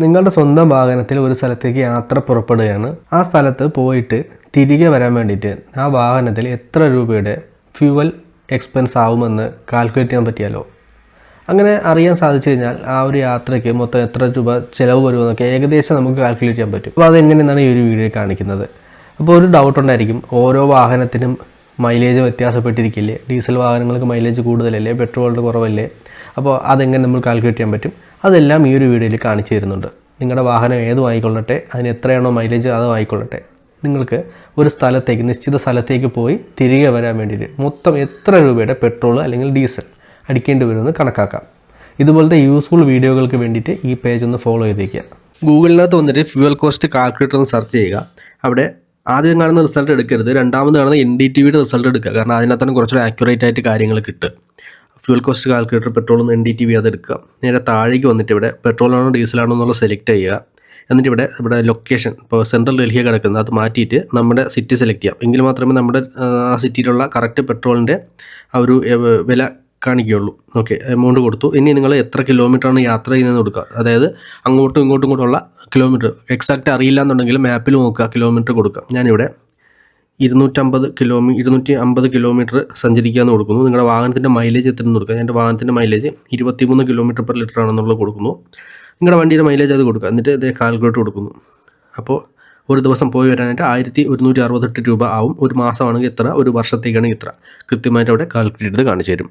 നിങ്ങളുടെ സ്വന്തം വാഹനത്തിൽ ഒരു സ്ഥലത്തേക്ക് യാത്ര പുറപ്പെടുകയാണ്. ആ സ്ഥലത്ത് പോയിട്ട് തിരികെ വരാൻ വേണ്ടിയിട്ട് ആ വാഹനത്തിൽ എത്ര രൂപയുടെ ഫ്യൂവൽ എക്സ്പെൻസ് ആവുമെന്ന് കാൽക്കുലേറ്റ് ചെയ്യാൻ പറ്റിയാലോ? അങ്ങനെ അറിയാൻ സാധിച്ചു കഴിഞ്ഞാൽ ആ ഒരു യാത്രയ്ക്ക് മൊത്തം എത്ര രൂപ ചിലവ് വരുമെന്നൊക്കെ ഏകദേശം നമുക്ക് കാൽക്കുലേറ്റ് ചെയ്യാൻ പറ്റും. അപ്പോൾ അതെങ്ങനെയെന്നാണ് ഈ ഒരു വീഡിയോ കാണിക്കുന്നത്. അപ്പോൾ ഒരു ഡൗട്ട് ഉണ്ടായിരിക്കും. ഓരോ വാഹനത്തിനും മൈലേജ് വ്യത്യാസപ്പെട്ടിരിക്കില്ലേ? ഡീസൽ വാഹനങ്ങൾക്ക് മൈലേജ് കൂടുതലല്ലേ? പെട്രോളിന്റെ കുറവല്ലേ? അപ്പോൾ അതെങ്ങനെ നമ്മൾ കാൽക്കുലേറ്റ് ചെയ്യാൻ പറ്റും? അതെല്ലാം ഈ ഒരു വീഡിയോയിൽ കാണിച്ചു തരുന്നുണ്ട്. നിങ്ങളുടെ വാഹനം ഏതും ആയിക്കൊള്ളട്ടെ അതിന് എത്രയാണോ മൈലേജ് അതും ആയിക്കൊള്ളട്ടെ നിങ്ങൾക്ക് ഒരു സ്ഥലത്തേക്ക് നിശ്ചിത സ്ഥലത്തേക്ക് പോയി തിരികെ വരാൻ വേണ്ടിയിട്ട് മൊത്തം എത്ര രൂപയുടെ പെട്രോൾ അല്ലെങ്കിൽ ഡീസൽ അടിക്കേണ്ടി വരുമെന്ന് കണക്കാക്കാം. ഇതുപോലത്തെ യൂസ്ഫുൾ വീഡിയോകൾക്ക് വേണ്ടിയിട്ട് ഈ പേജ് ഒന്ന് ഫോളോ ചെയ്തേക്കുക. ഗൂഗിളിനകത്ത് വന്നിട്ട് ഫ്യൂവൽ കോസ്റ്റ് കാൽക്കുലേറ്റർ ഒന്ന് സെർച്ച് ചെയ്യുക. അവിടെ ആദ്യം കാണുന്ന റിസൾട്ട് എടുക്കരുത്. രണ്ടാമത് കാണുന്ന എൻ ഡി ടി വിയുടെ റിസൾട്ട് എടുക്കുക. കാരണം അതിനകത്താണ് കുറച്ചുകൂടി ആക്യുറേറ്റ് ആയിട്ട് കാര്യങ്ങൾ കിട്ടുക. ഫ്യൂൽ കോസ്റ്റ് കാൽക്കുലേറ്റർ പെട്രോളും എൻ ഡി ടി വി അത് എടുക്കുക. നേരെ താഴേക്ക് വന്നിട്ട് ഇവിടെ പെട്രോളാണോ ഡീസലാണോ എന്നുള്ളത് സെലക്ട് ചെയ്യുക. എന്നിട്ട് ഇവിടെ ഇവിടെ ലൊക്കേഷൻ ഇപ്പോൾ സെൻട്രൽ ഡൽഹിയെ കിടക്കുന്നത് അത് മാറ്റിയിട്ട് നമ്മുടെ സിറ്റി സെലക്ട് ചെയ്യാം. എങ്കിൽ മാത്രമേ നമ്മുടെ ആ സിറ്റിയിലുള്ള കറക്റ്റ് പെട്രോളിന്റെ ആ ഒരു വില കാണിക്കുകയുള്ളൂ. ഓക്കെ എമൗണ്ട് കൊടുത്തു. ഇനി നിങ്ങൾ എത്ര കിലോമീറ്ററാണ് യാത്ര ചെയ്യുന്നത് കൊടുക്കുക. അതായത് അങ്ങോട്ടും ഇങ്ങോട്ടും കൂടെയുള്ള കിലോമീറ്റർ എക്സാക്റ്റ് അറിയില്ല എന്നുണ്ടെങ്കിൽ മാപ്പിൽ നോക്കുക കിലോമീറ്റർ കൊടുക്കുക. ഞാനിവിടെ ഇരുന്നൂറ്റമ്പത് കിലോമീ ഇരുന്നൂറ്റി അമ്പത് കിലോമീറ്റർ സഞ്ചരിക്കാമെന്ന് കൊടുക്കുന്നു. നിങ്ങളുടെ വാഹനത്തിന്റെ മൈലേജ് എത്ര കൊടുക്കുക എന്റെ വാഹനത്തിന്റെ മൈലേജ് ഇരുപത്തിമൂന്ന് കിലോമീറ്റർ പെർ ലിറ്റർ ആണെന്നുള്ളത് കൊടുക്കുന്നു. നിങ്ങളുടെ വണ്ടിയുടെ മൈലേജ് അത് കൊടുക്കുക എന്നിട്ട് ഇത് കാൽക്കുലേറ്റ് കൊടുക്കുന്നു. അപ്പോൾ ഒരു ദിവസം പോയി വരാനായിട്ട് ആയിരത്തി ഒരുന്നൂറ്റി അറുപത്തെട്ട് രൂപ ആവും. ഒരു മാസമാണെങ്കിൽ ഇത്ര ഒരു വർഷത്തേക്കാണെങ്കിൽ ഇത്ര കൃത്യമായിട്ട് അവിടെ കാൽക്കുലേറ്റ് ചെയ്ത് കാണിച്ചു തരും.